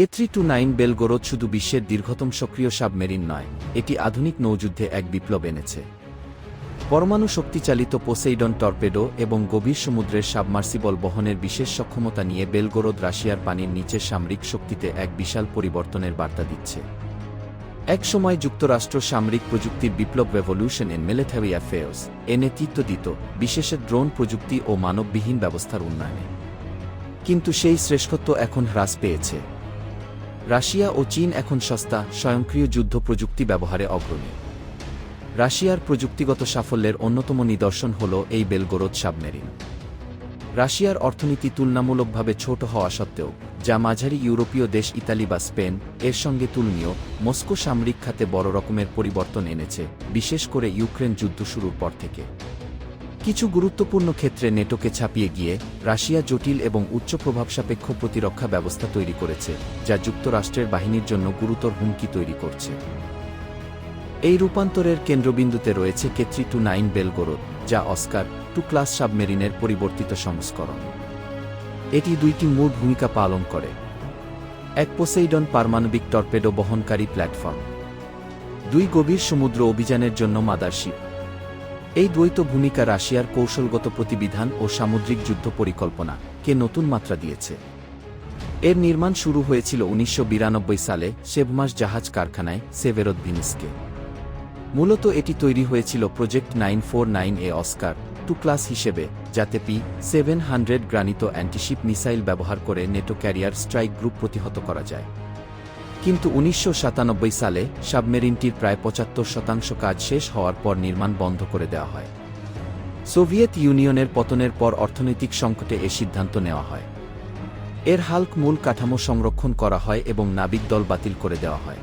কেত্রি two nine Belgorod শুধু বিশ্বের দীর্ঘতম সক্রিয় সাবমেরিন নয়, এটি আধুনিক নৌযুদ্ধে এক বিপ্লব এনেছে। পরমাণু শক্তিচালিত পোসেইডন টর্পেডো এবং গভীর সমুদ্রের সাবমার্সিবল বহনের বিশেষ সক্ষমতা নিয়ে বেলগোরোদ রাশিয়ার পানির নিচের সামরিক শক্তিতে এক বিশাল পরিবর্তনের বার্তা দিচ্ছে। এক সময় যুক্তরাষ্ট্র সামরিক প্রযুক্তির বিপ্লব রেভলিউশন ইন মিলিটারি অ্যাফেয়ার্স এ নেতৃত্ব দিত বিশেষত ড্রোন প্রযুক্তি ও মানববিহীন ব্যবস্থার উন্নয়নে। কিন্তু সেই শ্রেষ্ঠত্ব এখন হ্রাস পেয়েছে। রাশিয়া ও চীন এখন সস্তা, স্বয়ংক্রিয় যুদ্ধ প্রযুক্তি ব্যবহারে অগ্রণী। রাশিয়ার প্রযুক্তিগত সাফল্যের অন্যতম নিদর্শন হল এই বেলগোরোদ সাবমেরিন। রাশিয়ার অর্থনীতি তুলনামূলকভাবে ছোট হওয়া সত্ত্বেও, যা মাঝারি ইউরোপীয় দেশ ইতালি বা স্পেন, এর সঙ্গে তুলনীয়, মস্কো সামরিক খাতে বড় রকমের পরিবর্তন এনেছে, বিশেষ করে ইউক্রেন যুদ্ধ শুরুর পর থেকে। কিছু গুরুত্বপূর্ণ ক্ষেত্রে নেটোকে ছাপিয়ে গিয়ে রাশিয়া জটিল এবং উচ্চ প্রভাবসাপেক্ষ প্রতিরক্ষা ব্যবস্থা তৈরি করেছে, যা যুক্তরাষ্ট্রের বাহিনীর জন্য গুরুতর হুমকি তৈরি করছে। এই রূপান্তরের কেন্দ্রবিন্দুতে রয়েছে K three two nine Belgorod, যা অস্কার টু ক্লাস সাবমেরিনের পরিবর্তিত সংস্করণ। এটি দুইটি মূল ভূমিকা পালন করে। এক পোসেইডন পারমাণবিক টর্পেডো বহনকারী প্ল্যাটফর্ম। দুই গভীর সমুদ্র অভিযানের জন্য মাদারশিপ। এই দ্বৈত ভূমিকা রাশিয়ার কৌশলগত প্রতিবিধান ও সামুদ্রিক যুদ্ধ পরিকল্পনা কে নতুন মাত্রা দিয়েছে। এর নির্মাণ শুরু হয়েছিল উনিশশো বিরানব্বই সালে সেভমাস জাহাজ কারখানায় সেভেরত ভিনিসকে। মূলত এটি তৈরি হয়েছিল project nine four nine A Oscar two class হিসেবে, যাতে P seven hundred Granit antiship missile ব্যবহার করে নেটো ক্যারিয়ার স্ট্রাইক গ্রুপ প্রতিহত করা যায়। কিন্তু উনিশশো সাতানব্বই সালে সাবমেরিনটির প্রায় পঁচাত্তর শতাংশ কাজ শেষ হওয়ার পর নির্মাণ বন্ধ করে দেওয়া হয়। সোভিয়েত ইউনিয়নের পতনের পর অর্থনৈতিক সংকটে এ সিদ্ধান্ত নেওয়া হয়। এর হাল্ক মূল কাঠামো সংরক্ষণ করা হয় এবং নাবিক দল বাতিল করে দেওয়া হয়।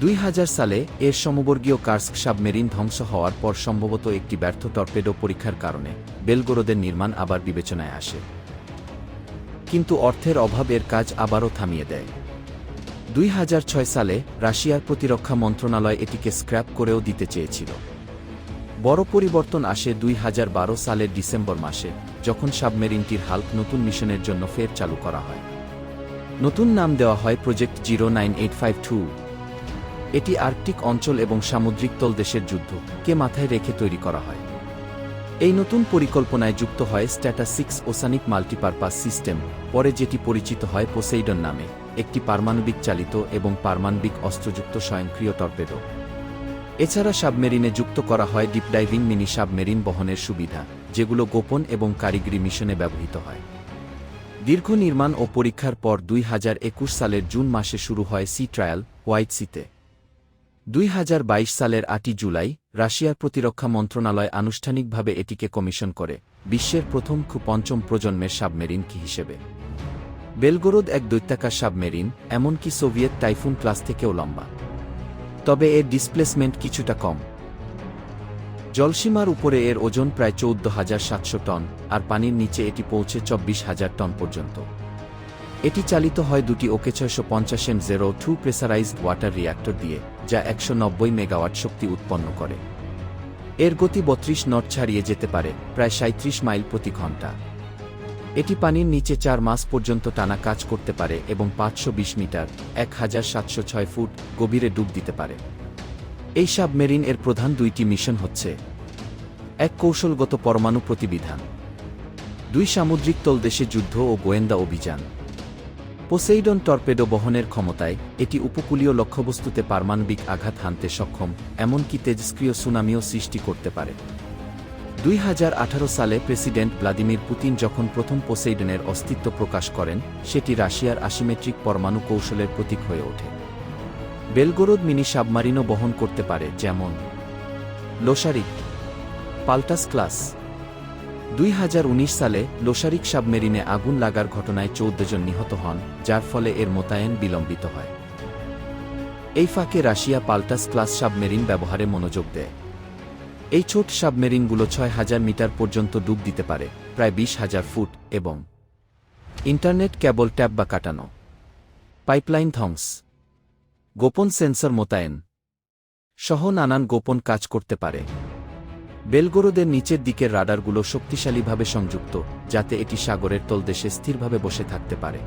দুই হাজার সালে এর সমবর্গীয় কার্স্ক সাবমেরিন ধ্বংস হওয়ার পর সম্ভবত একটি ব্যর্থ টর্পেডো পরীক্ষার কারণে বেলগোরোদের নির্মাণ আবার বিবেচনায় আসে। কিন্তু অর্থের অভাব এর কাজ আবারও থামিয়ে দেয়। দুই হাজার ছয় সালে রাশিয়ার প্রতিরক্ষা মন্ত্রণালয় এটিকে স্ক্র্যাপ করেও দিতে চেয়েছিল। বড় পরিবর্তন আসে দুই হাজার বারো সালের ডিসেম্বর মাসে, যখন সাবমেরিনটির হাল্ক নতুন মিশনের জন্য ফের চালু করা হয়। নতুন নাম দেওয়া হয় প্রজেক্ট জিরো এটি আর্কটিক অঞ্চল এবং সামুদ্রিক তলদেশের যুদ্ধ কে মাথায় রেখে তৈরি করা হয়। এই নতুন পরিকল্পনায় যুক্ত হয় স্ট্যাটাসিক্স ওসানিক মাল্টিপারপাস সিস্টেম, পরে যেটি পরিচিত হয় পোসেইডন নামে। একটি পারমাণবিক চালিত এবং পারমাণবিক অস্ত্রযুক্ত স্বয়ংক্রিয় টর্পেডো। এছাড়া সাবমেরিনে যুক্ত করা হয় ডিপডাইভিং মিনি সাবমেরিন বহনের সুবিধা, যেগুলো গোপন এবং কারিগরি মিশনে ব্যবহৃত হয়। দীর্ঘ নির্মাণ ও পরীক্ষার পর দুই হাজার একুশ সালের জুন মাসে শুরু হয় সি ট্রায়াল, হোয়াইট সিতে। দুই হাজার বাইশ সালের আটই জুলাই, রাশিয়ার প্রতিরক্ষা মন্ত্রণালয় আনুষ্ঠানিকভাবে এটিকে কমিশন করে, বিশ্বের প্রথম পঞ্চম প্রজন্মের সাবমেরিন কি হিসেবে। বেলগোরোদ এক দৈত্যাকার সাবমেরিন, এমনকি সোভিয়েত টাইফুন ক্লাস থেকেও লম্বা। তবে এর ডিসপ্লেসমেন্ট কিছুটা কম। জলসীমার উপরে এর ওজন প্রায় চৌদ্দ হাজার সাতশো টন, আর পানির নিচে এটি পৌঁছে চব্বিশ হাজার টন পর্যন্ত। এটি চালিত হয় দুটি ওকে ছয়শো পঞ্চাশ M zero two pressurised water reactor দিয়ে, যা একশো নব্বই মেগাওয়াট শক্তি উৎপন্ন করে। এর গতি বত্রিশ নট ছাড়িয়ে যেতে পারে, প্রায় সাঁত্রিশ মাইল প্রতি ঘণ্টা। এটি পানির নিচে চার মাস পর্যন্ত টানা কাজ করতে পারে এবং পাঁচশো বিশ মিটার, এক হাজার সাতশো ছয় ফুট গভীরে ডুব দিতে পারে। এই সাবমেরিন এর প্রধান দুইটি মিশন হচ্ছে এক কৌশলগত পরমাণু প্রতিবিধান, দুই সামুদ্রিক তলদেশে যুদ্ধ ও গোয়েন্দা অভিযান। পোসেইডন টর্পেডো বহনের ক্ষমতায় এটি উপকূলীয় লক্ষ্যবস্তুতে পারমাণবিক আঘাত হানতে সক্ষম, এমনকি তেজস্ক্রিয় সুনামিও সৃষ্টি করতে পারে। দুই হাজার আঠারো সালে প্রেসিডেন্ট ভ্লাদিমির পুতিন যখন প্রথম পোসেইডনের অস্তিত্ব প্রকাশ করেন, সেটি রাশিয়ার আসিমেট্রিক পরমাণু কৌশলের প্রতীক হয়ে ওঠে। বেলগোরোদ মিনি সাবমারিনও বহন করতে পারে, যেমন লোসারিক পাল্টাস ক্লাস। দুই হাজার উনিশ সালে লোসারিক সাবমেরিনে আগুন লাগার ঘটনায় চৌদ্দ জন নিহত হন, যার ফলে এর মোতায়েন বিলম্বিত হয়। এই ফাঁকে রাশিয়া পাল্টাস ক্লাস সাবমেরিন ব্যবহারে মনোযোগ দেয়। এই ছোট সাবমেরিনগুলো ছয় হাজার মিটার পর্যন্ত ডুব দিতে পারে, প্রায় বিশ হাজার ফুট, এবং ইন্টারনেট, কেবল ট্যাপ বা কাটানো। পাইপলাইন ধ্বংস। গোপন সেন্সর মোতায়েন। সহ নানান গোপন কাজ করতে পারে। বেলগোরোদের নিচের দিকের রাডারগুলো শক্তিশালীভাবে সংযুক্ত, যাতে এটি সাগরের তলদেশে স্থিরভাবে বসে থাকতে পারে।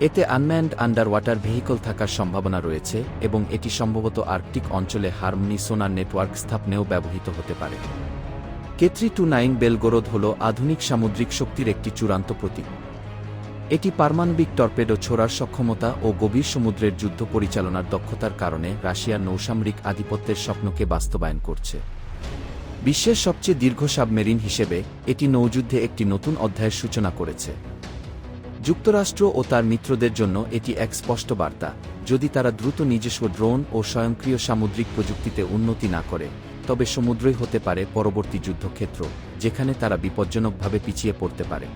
এতে আনম্যান্ড আন্ডার ওয়াটার ভেহিকল থাকার সম্ভাবনা রয়েছে এবং এটি সম্ভবত আর্কটিক অঞ্চলে হারমনি সোনার নেটওয়ার্ক স্থাপনেও ব্যবহৃত হতে পারে। কেত্রি টু নাইন বেলগোরোদ হল আধুনিক সামুদ্রিক শক্তির একটি চূড়ান্ত প্রতীক। এটি পারমাণবিক টর্পেডো ছোড়ার সক্ষমতা ও গভীর সমুদ্রের যুদ্ধ পরিচালনার দক্ষতার কারণে রাশিয়ার নৌসামরিক আধিপত্যের স্বপ্নকে বাস্তবায়ন করছে। বিশ্বের সবচেয়ে দীর্ঘ সাবমেরিন হিসেবে এটি নৌযুদ্ধে একটি নতুন অধ্যায়ের সূচনা করেছে। যুক্তরাষ্ট্র ও তার মিত্রদের জন্য এটি এক স্পষ্ট বার্তা। যদি তারা দ্রুত নিজস্ব ড্রোন ও স্বয়ংক্রিয় সামুদ্রিক প্রযুক্তিতে উন্নতি না করে, তবে সমুদ্রই হতে পারে পরবর্তী যুদ্ধক্ষেত্র, যেখানে তারা বিপজ্জনকভাবে পিছিয়ে পড়তে পারে।